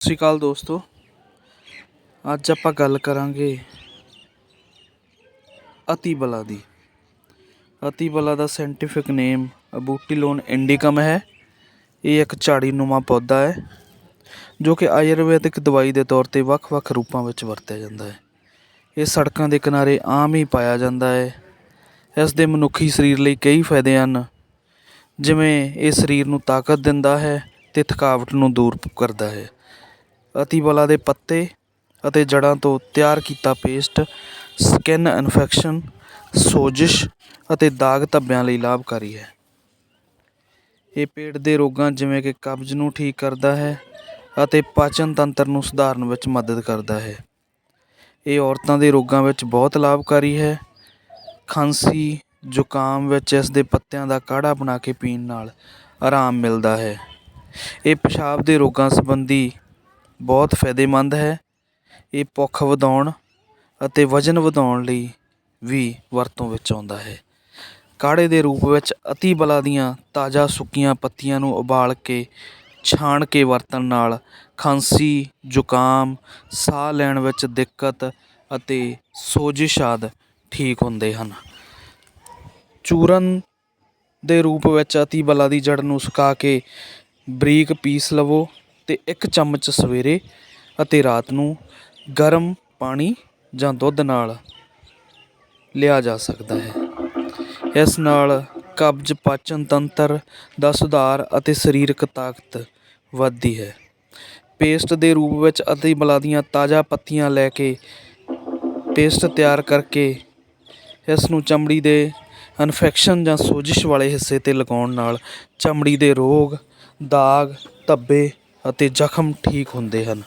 ਸਤਿ ਸ਼੍ਰੀ ਅਕਾਲ ਦੋਸਤੋ। ਅੱਜ ਆਪਾਂ ਗੱਲ ਕਰਾਂਗੇ ਅਤੀਬਲਾ ਦੀ। ਅਤੀਬਲਾ ਦਾ ਸਾਇੰਟੀਫਿਕ ਨੇਮ ਅਬੂਟੀਲੋਨ ਇੰਡੀਕਮ ਹੈ। ਇਹ ਇੱਕ ਝਾੜੀਨੁਮਾ ਪੌਦਾ ਹੈ, ਜੋ ਕਿ ਆਯੁਰਵੈਦਿਕ ਦਵਾਈ ਦੇ ਤੌਰ ਤੇ ਵੱਖ-ਵੱਖ ਰੂਪਾਂ ਵਿੱਚ ਵਰਤਿਆ ਜਾਂਦਾ ਹੈ। ਇਹ ਸੜਕਾਂ ਦੇ ਕਿਨਾਰੇ ਆਮ ਹੀ ਪਾਇਆ ਜਾਂਦਾ ਹੈ। ਇਸ ਦੇ ਮਨੁੱਖੀ ਸਰੀਰ ਲਈ ਕਈ ਫਾਇਦੇ ਹਨ, ਜਿਵੇਂ ਇਹ ਸਰੀਰ ਨੂੰ ਤਾਕਤ ਦਿੰਦਾ ਹੈ ਤੇ ਥਕਾਵਟ ਨੂੰ ਦੂਰ ਕਰਦਾ ਹੈ। ਅਤੀਬਲਾ ਦੇ ਪੱਤੇ ਅਤੇ ਜੜ੍ਹਾਂ ਤੋਂ ਤਿਆਰ ਕੀਤਾ ਪੇਸਟ ਸਕਿਨ ਇਨਫੈਕਸ਼ਨ ਸੋਜਿਸ਼ ਅਤੇ ਦਾਗ ਧੱਬਿਆਂ ਲਈ ਲਾਭਕਾਰੀ ਹੈ। ਇਹ ਪੇਟ ਦੇ ਰੋਗਾਂ ਜਿਵੇਂ ਕਿ ਕਬਜ਼ ਨੂੰ ਠੀਕ ਕਰਦਾ ਹੈ ਅਤੇ ਪਾਚਨ ਤੰਤਰ ਨੂੰ ਸੁਧਾਰਨ ਵਿੱਚ ਮਦਦ ਕਰਦਾ ਹੈ। ਇਹ ਔਰਤਾਂ ਦੇ ਰੋਗਾਂ ਵਿੱਚ ਬਹੁਤ ਲਾਭਕਾਰੀ ਹੈ। ਖਾਂਸੀ, ਜ਼ੁਕਾਮ ਵਿੱਚ ਇਸ ਦੇ ਪੱਤਿਆਂ ਦਾ ਕਾੜਾ ਬਣਾ ਕੇ ਪੀਣ ਨਾਲ ਆਰਾਮ ਮਿਲਦਾ ਹੈ। ਇਹ ਪਿਸ਼ਾਬ ਦੇ ਰੋਗਾਂ ਸੰਬੰਧੀ ਬਹੁਤ ਫਾਇਦੇਮੰਦ ਹੈ। ਇਹ ਭੁੱਖ ਵਧਾਉਣ ਅਤੇ ਵਜ਼ਨ ਵਧਾਉਣ ਲਈ ਵੀ ਵਰਤੋਂ ਵਿੱਚ ਆਉਂਦਾ ਹੈ। ਕਾੜ੍ਹੇ ਦੇ ਰੂਪ ਵਿੱਚ ਅਤੀ ਬਲਾ ਦੀਆਂ ਤਾਜ਼ਾ ਸੁੱਕੀਆਂ ਪੱਤੀਆਂ ਨੂੰ ਉਬਾਲ ਕੇ, ਛਾਣ ਕੇ ਵਰਤਣ ਨਾਲ ਖਾਂਸੀ, ਜ਼ੁਕਾਮ, ਸਾਹ ਲੈਣ ਵਿੱਚ ਦਿੱਕਤ ਅਤੇ ਸੋਜਿਸ਼ ਆਦਿ ਠੀਕ ਹੁੰਦੇ ਹਨ। ਚੂਰਨ ਦੇ ਰੂਪ ਵਿੱਚ ਅਤੀ ਬਲਾ ਦੀ ਜੜ ਨੂੰ ਸੁਕਾ ਕੇ ਬਰੀਕ ਪੀਸ ਲਵੋ। ਤੇ ਇੱਕ ਚਮਚ ਸਵੇਰੇ ਅਤੇ ਰਾਤ ਨੂੰ ਗਰਮ ਪਾਣੀ ਜਾਂ ਦੁੱਧ ਨਾਲ ਲਿਆ ਜਾ ਸਕਦਾ ਹੈ। ਇਸ ਨਾਲ ਕਬਜ਼ ਪਾਚਨ ਤੰਤਰ ਦਾ ਸੁਧਾਰ ਅਤੇ ਸਰੀਰਕ ਤਾਕਤ ਵੱਧਦੀ ਹੈ। ਪੇਸਟ ਦੇ ਰੂਪ ਵਿੱਚ ਅਤੀ ਬਲਾ ਦੀਆਂ ਤਾਜ਼ਾ ਪੱਤੀਆਂ ਲੈ ਕੇ ਪੇਸਟ ਤਿਆਰ ਕਰਕੇ ਇਸ ਨੂੰ ਚਮੜੀ ਦੇ ਇਨਫੈਕਸ਼ਨ ਜਾਂ ਸੋਜਿਸ਼ ਵਾਲੇ ਹਿੱਸੇ ਤੇ ਲਗਾਉਣ ਨਾਲ ਚਮੜੀ ਦੇ ਰੋਗ, ਦਾਗ, ਧੱਬੇ ਅਤੇ ਜ਼ਖਮ ਠੀਕ ਹੁੰਦੇ ਹਨ।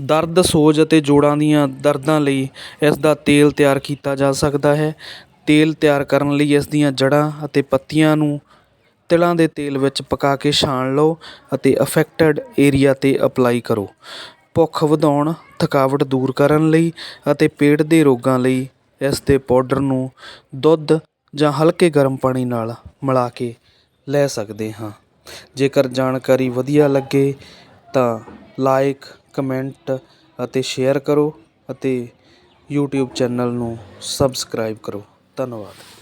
ਦਰਦ, ਸੋਜ ਅਤੇ ਜੋੜਾਂ ਦੀਆਂ ਦਰਦਾਂ ਲਈ ਇਸ ਦਾ ਤੇਲ ਤਿਆਰ ਕੀਤਾ ਜਾ ਸਕਦਾ ਹੈ। ਤੇਲ ਤਿਆਰ ਕਰਨ ਲਈ ਇਸ ਦੀਆਂ ਜੜ੍ਹਾਂ ਅਤੇ ਪੱਤੀਆਂ ਨੂੰ ਤਿਲਾਂ ਦੇ ਤੇਲ ਵਿੱਚ ਪਕਾ ਕੇ ਛਾਣ ਲਓ ਅਤੇ ਅਫੈਕਟਡ ਏਰੀਆ 'ਤੇ ਅਪਲਾਈ ਕਰੋ। ਭੁੱਖ ਵਧਾਉਣ, ਥਕਾਵਟ ਦੂਰ ਕਰਨ ਲਈ ਅਤੇ ਪੇਟ ਦੇ ਰੋਗਾਂ ਲਈ ਇਸ ਦੇ ਪਾਊਡਰ ਨੂੰ ਦੁੱਧ ਜਾਂ ਹਲਕੇ ਗਰਮ ਪਾਣੀ ਨਾਲ ਮਿਲਾ ਕੇ ਲੈ ਸਕਦੇ ਹਾਂ। ਜੇਕਰ ਜਾਣਕਾਰੀ ਵਧੀਆ ਲੱਗੇ ਤਾਂ ਲਾਈਕ, ਕਮੈਂਟ ਅਤੇ ਸ਼ੇਅਰ ਕਰੋ ਅਤੇ ਯੂਟਿਊਬ ਚੈਨਲ ਨੂੰ ਸਬਸਕ੍ਰਾਈਬ ਕਰੋ। ਧੰਨਵਾਦ।